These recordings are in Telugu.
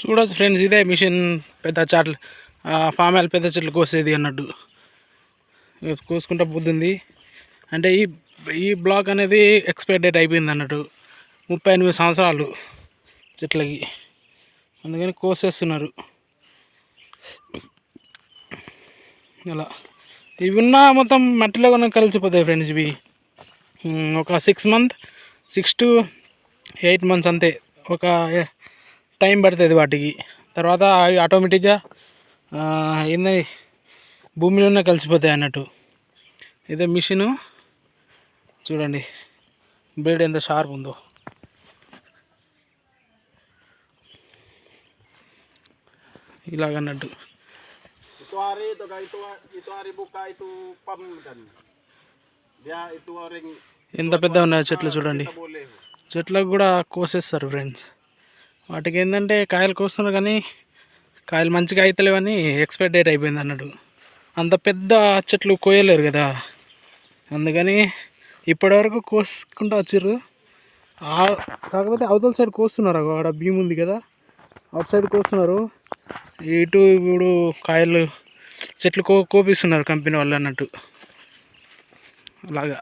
చూడొచ్చు ఫ్రెండ్స్ ఇదే మిషన్ పెద్ద చాట్లు ఫామ్ ఆయిల్ పెద్ద చెట్లు కోసేది అన్నట్టు. కోసుకుంటా పోతుంది. అంటే ఈ ఈ బ్లాక్ అనేది ఎక్స్పైర్ డేట్ అయిపోయింది అన్నట్టు. ముప్పై ఎనిమిది సంవత్సరాలు చెట్లకి. అందుకని కోసేస్తున్నారు. ఇలా ఇవి ఉన్న మొత్తం మట్టిలో కూడా కలిసిపోతాయి ఫ్రెండ్స్ ఇవి. ఒక six month six to eight months అంతే. ఒక టైం పడుతుంది వాటికి తర్వాత అవి ఆటోమేటిక్గా ఏంది భూమిలోనే కలిసిపోతాయి అన్నట్టు ఇదే మిషను చూడండి బ్లేడ్ ఎంత షార్ప్ ఉందో ఇలాగన్నట్టు ఎంత పెద్ద ఉన్నాయో చెట్లు చూడండి. చెట్లకు కూడా కోసేస్తారు ఫ్రెండ్స్ వాటికి ఏంటంటే కాయలు కోస్తున్నారు కానీ కాయలు మంచిగా అవుతలేవని ఎక్స్పైర్ డేట్ అయిపోయింది అన్నట్టు అంత పెద్ద చెట్లు కోయలేరు కదా. అందుకని ఇప్పటివరకు కోసుకుంటూ వచ్చిర్రు. ఆ- కాకపోతే అవతల సైడ్ కోస్తున్నారు ఆడ భీమ్ ఉంది కదా. అవుట్ సైడ్ కోస్తున్నారు. ఇటు ఇప్పుడు కాయలు చెట్లు కో కోపిస్తున్నారు కంపెనీ వాళ్ళు అన్నట్టు. అలాగా.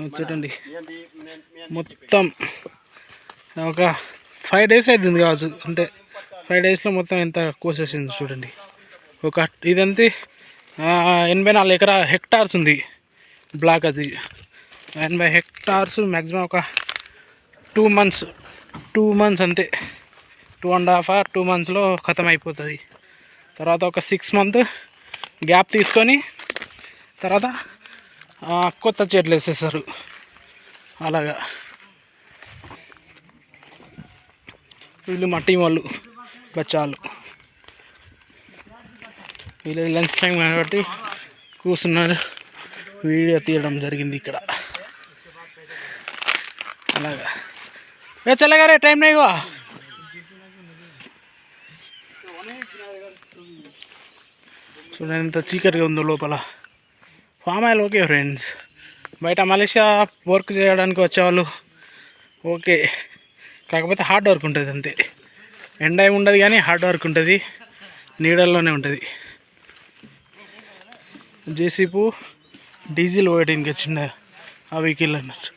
చూడండి. మొత్తం ఒక ఫైవ్ డేస్ అవుతుంది కావచ్చు. అంతే ఫైవ్ డేస్లో మొత్తం ఎంత కోసేసింది చూడండి. ఒక ఇదంతే ఎనభై నాలుగు ఎకరా హెక్టార్స్ ఉంది. బ్లాక్ అది. ఎనభై హెక్టార్స్ మ్యాక్సిమం ఒక టూ మంత్స్ టూ మంత్స్ అంతే. Two and half or two మంత్స్లో ఖతం అయిపోతుంది. తర్వాత ఒక సిక్స్ మంత్ గ్యాప్ తీసుకొని తర్వాత కొత్త చెట్లు వేసేస్తారు. అలాగా. వీళ్ళు మా టీం వాళ్ళు. బచ్చాలు వీళ్ళు లంచ్ టైం కాబట్టి కూర్చున్నారు. వీడియో తీయడం జరిగింది ఇక్కడ. అలాగా. ఏ చల్లగారే టైం లేవా చూడండి ఎంత చీకటిగా ఉందో లోపల. Palm oil okay friends. బయట మలేషియా వర్క్ చేయడానికి వచ్చేవాళ్ళు. ఓకే. కాకపోతే హార్డ్ వర్క్ ఉంటుంది అంతే. ఎండ ఏమి ఉండదు కానీ హార్డ్ వర్క్ ఉంటుంది. నీడల్లోనే ఉంటుంది. జేసీపు డీజిల్ పోయడానికి వచ్చిండ ఆ వెహికల్ అన్నారు.